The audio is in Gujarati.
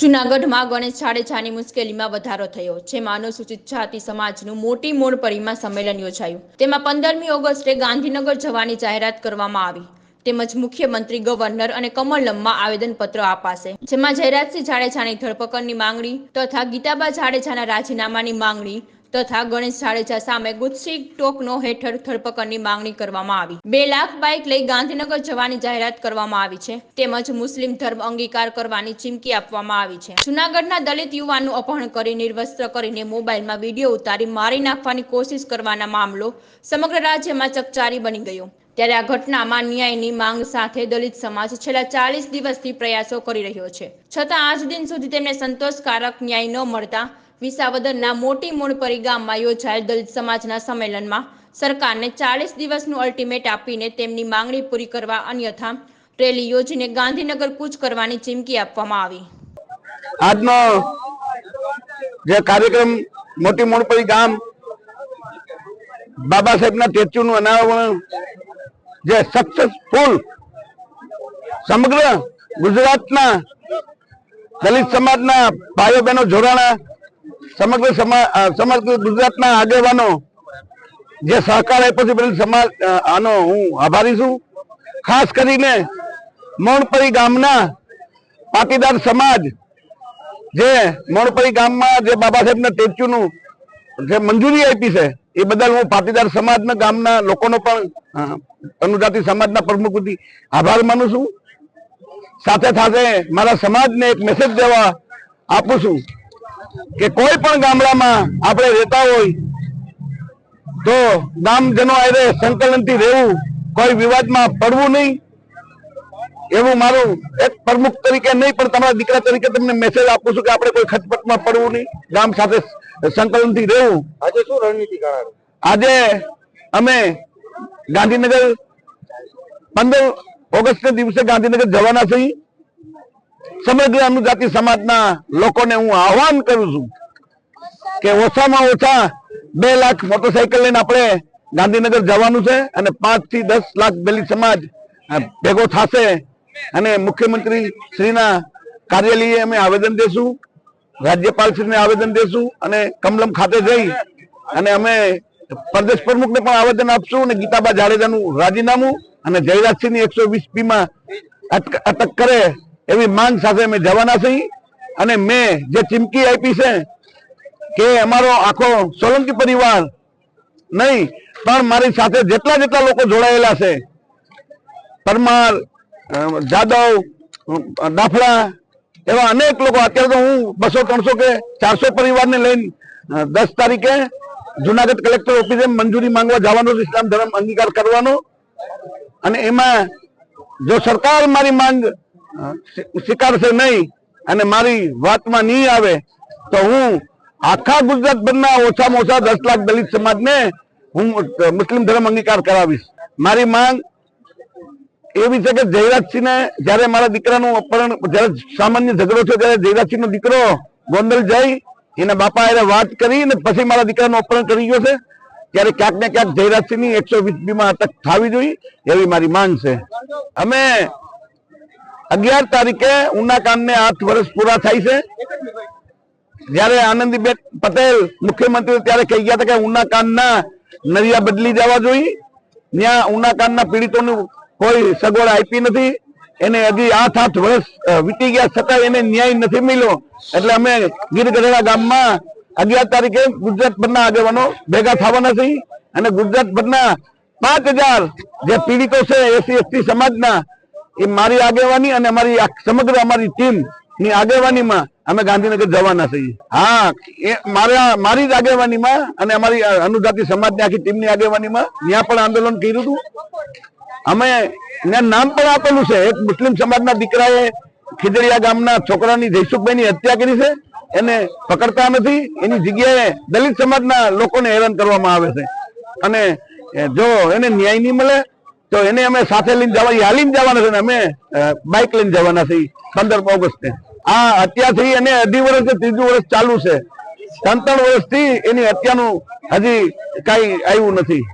જૂનાગઢમાં ગણેશ જાડેજાની મુશ્કેલીમાં વધારો થયો જેમાં અનુસૂચિત જાતિ સમાજનું મોટી મોડપરીમાં સંમેલન યોજાયું. તેમાં પંદરમી ઓગસ્ટે ગાંધીનગર જવાની જાહેરાત કરવામાં આવી. તેમજ મુખ્યમંત્રી, ગવર્નર અને કમલમમાં આવેદનપત્ર અપાશે જેમાં જયરાજસિંહ જાડેજાની ધરપકડની માંગણી તથા ગીતાબા જાડેજાના રાજીનામાની માંગણી તથા ગણેશ જાડેજા સામે ગુજસી ટોકનો હેઠળ ધરપકડની માંગણી કરવામાં આવી. બે લાખ બાઇક લઈ ગાંધીનગર જવાની જાહેરાત કરવામાં આવી છે. તેમજ મુસ્લિમ ધર્મ અંગીકાર કરવાની ચીમકી આપવામાં આવી છે. જુનાગઢના દલિત યુવાનનું અપહરણ કરી નિર્વસ્ત્ર કરીને મોબાઈલમાં વીડિયો ઉતારી મારી નાખવાની કોશિશ કરવાના મામલો સમગ્ર રાજ્યમાં ચકચારી બની ગયો. ત્યારે આ ઘટનામાં ન્યાયની માંગ સાથે દલિત સમાજ છેલ્લા ચાલીસ દિવસથી પ્રયાસો કરી રહ્યો છે. છતાં આજ દિન સુધી તેમને સંતોષકારક ન્યાય ન મળતા વિસાવદરના મોટી મોણપરી ગામમાં યોજાયેલ દલિત સમાજના સંમેલનમાં સરકારને ચાલીસ દિવસનું અલ્ટિમેટ આપીને તેમની માંગણી પૂરી કરવા અન્યથા રેલી યોજીને ગાંધીનગર કૂચ કરવાની ચીમકી આપવામાં આવી. આજનો જે કાર્યક્રમ મોટી મોણપરી ગામ બાબા સાહેબના સ્ટેચ્યુનું અનાવરણ જે સક્સેસફુલ સમગ્ર ગુજરાતના દલિત સમાજના ભાઈઓ બહેનો જોડાણા સમગ્ર સમા સમગ્ર ગુજરાતના આગેવાનો જે સહકાર આપ્યો છે બદલ સમાજ આનો હું આભારી છું. ખાસ કરીને મોણપરી ગામના પાટીદાર સમાજ, જે મોણપરી ગામમાં જે બાબા સાહેબના સ્ટેચ્યુનું જે મંજૂરી આપી છે, એ બદલ હું પાટીદાર સમાજના ગામના લોકોનો પણ અનુજાતિ સમાજના પ્રમુખ વતી આભાર માનું છું. સાથે સાથે મારા સમાજને એક મેસેજ દેવા આપું છું. કે કોઈ પણ ગામડામાં આપણે રહેતા હોય તો ગામજનો આરે સંકલનથી રહેવું કોઈ વિવાદમાં પડવું નહીં. એવું મારું એક પ્રમુખ તરીકે નહીં પણ તમારા દીકરા તરીકે તમને મેસેજ આપું છું કે આપણે કોઈ ખચપટમાં પડવું નહીં ગામ સાથે સંકલનથી રહેવું. આજે શું રણનીતિ આજે અમે ગાંધીનગર પંદર ઓગસ્ટના દિવસે ગાંધીનગર જવાના છીએ. સમગ્ર અનુજાતિ સમાજના લોકોને હું આહવાન કરું છું કે ઓછામાં ઓછા બે લાખ મોટરસાયકલ લઈને આપણે ગાંધીનગર જવાનું છે અને પાંચથી દસ લાખ દલિત સમાજ ભેગો થશે અને મુખ્યમંત્રી શ્રીના કાર્યાલયે અમે આવેદન દેશું, રાજ્યપાલ શ્રીને આવેદન દેશું અને કમલમ ખાતે જઈ અને અમે પ્રદેશ પ્રમુખને પણ આવેદન આપશું અને ગીતાબા જાડેજાનું રાજીનામું અને જયરાજસિંહની એકસો વીસ પી માં અટક અટક કરે એવી માંગ સાથે અમે જવાના છીએ અને મેં જે ચીમકી આપી છે કે અમારો આખો સોલંકી પરિવાર નહીં, પણ મારી સાથે જેટલા જેટલા લોકો જોડાયેલા છે, પરમાર જાદવ દાફડા એવા અનેક લોકો, અત્યારે તો હું બસો, ત્રણસો કે ચારસો પરિવારને લઈને દસ તારીખે જુનાગઢ કલેક્ટર ઓફિસે મંજૂરી માંગવા જવાનો ઇસ્લામ ધર્મ અંગીકાર કરવાનો. અને એમાં જો સરકાર મારી માંગ સ્વીકારશે નહીં અને મારી વાતમાં નહીં આવે તો હું આખા ગુજરાત ઓછામાં ઓછા દસ લાખ દલિત સમાજને હું મુસ્લિમ ધર્મ અંગીકાર કરાવીશ. મારી માંગ એવી છે કે જયરાજસિંહને જયારે મારા દીકરાનું અપહરણ, જયારે સામાન્ય ઝઘડો થયો ત્યારે જયરાજસિંહનો દીકરો ગોંડલ જઈ એના બાપા એને વાત કરી ને પછી મારા દીકરાનું અપહરણ કરી ગયો છે. ત્યારે ક્યાંક ને ક્યાંક જયરાજસિંહની એકસો વીસ બીમાં અટક થવી જોઈએ એવી મારી માંગ છે. અમે અગિયાર તારીખે ઉનાકાંડને આઠ વર્ષ પૂરા થાય છે. જયારે આનંદીબેન પટેલ મુખ્યમંત્રી ત્યારે કહી ગયા કે ઉનાકાંડના નરિયા બદલી જવા જોઈએ. ત્યાં ઉનાકાંડના પીડિતોની કોઈ સગવડ આપી નથી. એને હજી આઠ આઠ વર્ષ વીતી ગયા છતાં એને ન્યાય નથી મળ્યો. એટલે અમે ગીરગઢડા ગામમાં અગિયાર તારીખે ગુજરાત ભરના આગેવાનો ભેગા થવાના છે અને ગુજરાત ભરના પાંચ હજાર જે પીડિતો છે, એસી, એસટી સમાજના એ મારી આગેવાની અને અમારી સમગ્ર અમારી ટીમની આગેવાનીમાં અમે ગાંધીનગર જવાના છીએ. હા, એ મારા મારી જ આગેવાનીમાં અને અમારી અનુજાતિ સમાજની આખી ટીમની આગેવાનીમાં ત્યાં પણ આંદોલન કર્યું હતું. અમે નામ પણ આપેલું છે. એક મુસ્લિમ સમાજના દીકરાએ ખીજડીયા ગામના છોકરાની જયસુખભાઈની હત્યા કરી છે. એને પકડતા નથી. એની જગ્યાએ દલિત સમાજના લોકોને હેરાન કરવામાં આવે છે. અને જો એને ન્યાય નહીં મળે તો એને અમે સાથે લઈને જવા, એ હાલીને જવાના છે ને અમે બાઇક લઈને જવાના છીએ પંદર ઓગસ્ટે. આ હત્યાથી એને અઢી વર્ષ ત્રીજું વર્ષ ચાલુ છે. ત્રણ ત્રણ વર્ષથી એની હત્યાનું હજી કઈ આવ્યું નથી.